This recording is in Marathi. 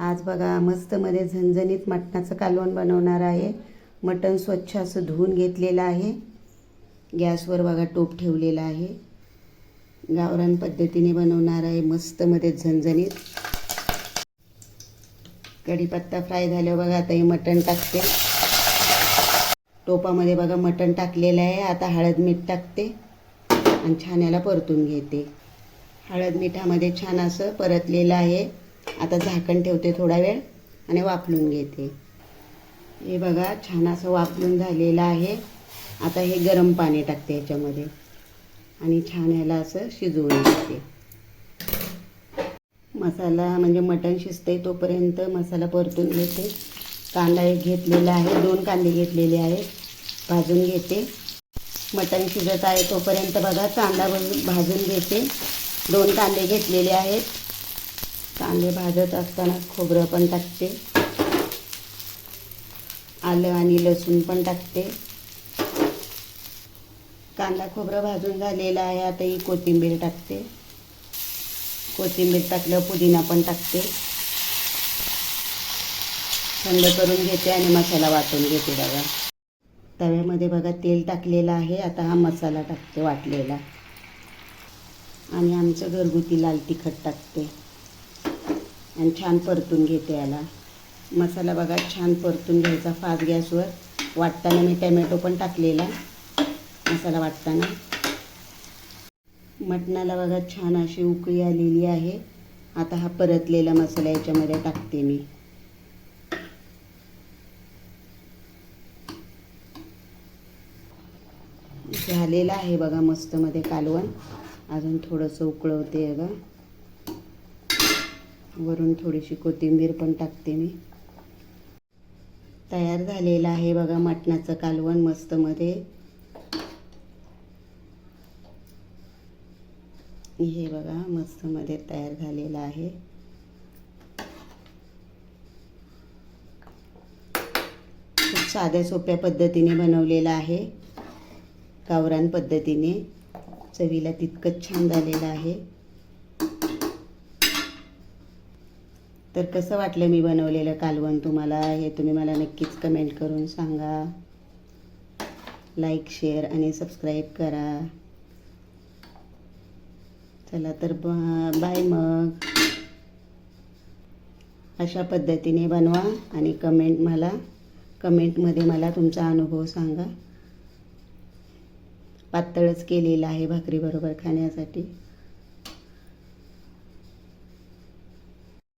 आज बघा मस्तमध्ये झणझणीत मटणाचं कालवण बनवणार आहे. मटण स्वच्छ असं धुवून घेतलेलं आहे. गॅसवर बघा टोप ठेवलेला आहे. गावरान पद्धतीने बनवणार आहे मस्तमध्ये झणझणीत. कढीपत्ता फ्राय झाल्यावर बघा आता हे मटण टाकते. टोपामध्ये बघा मटण टाकलेलं आहे. आता हळद मीठ टाकते आणि छान याला परतून घेते. हळद मिठामध्ये छान असं परतलेलं आहे. आता झाकण ठेवते थोडा वेळ आणि वाफलून घेते. हे बघा छान असं वाफलून झालेलं आहे. आता हे गरम पाणी टाकते याच्यामध्ये आणि छान याला असं शिजवून घेते. मसाला म्हणजे मटण शिजते तोपर्यंत मसाला परतून घेते. कांदा एक घेतलेला आहे दोन कांदे घेतलेले आहेत भाजून घेते. मटण शिजत आहे तोपर्यंत बघा कांदा भाजून भाजून घेते. दोन कांदे घेतलेले आहेत. कांदे भाजत असताना खोबरं पण टाकते. आलं आणि लसूण पण टाकते. कांदा खोबरं भाजून झालेला आहे आता ही कोथिंबीर टाकते. कोथिंबीर टाकलं पुदिना पण टाकते. थंड करून घेते आणि मसाला वाटून घेते बघा. तव्यामध्ये बघा तेल टाकलेलं आहे. आता हा मसाला टाकते वाटलेला. आणि आमचं घरगुती लाल तिखट टाकते. आणि छान परतून घेते याला. मसाला बघा छान परतून घ्यायचा फास्ट गॅसवर. वाटताना मी टॅमॅटो पण टाकलेला मसाला वाटताना. मटणाला बघा छान अशी उकळी आलेली आहे. आता हा परतलेला मसाला याच्यामध्ये टाकते मी. झालेला आहे बघा मस्तमध्ये कालवण. अजून थोडंसं उकळवते बघा. वरून थोडीशी कोथिंबीर पण टाकते मी. तयार झालेलं आहे बघा मटणाचं कालवण मस्तमध्ये हे बघा मस्तमध्ये तयार झालेलं आहे. खूप साध्या सोप्या पद्धतीने बनवलेलं आहे. गावरान पद्धतीने चवीला तितकंच छान झालेलं आहे. तर कसं वाटलं मी बनवलेलं कालवण तुम्हाला? हे तुम्ही मला नक्कीच कमेंट करून सांगा. लाईक शेअर आणि सबस्क्राईब करा. चला तर बाय मग. अशा पद्धतीने बनवा आणि कमेंट मला कमेंटमध्ये मला तुमचा अनुभव सांगा. पातळच केलेला आहे भाकरीबरोबर खाण्यासाठी.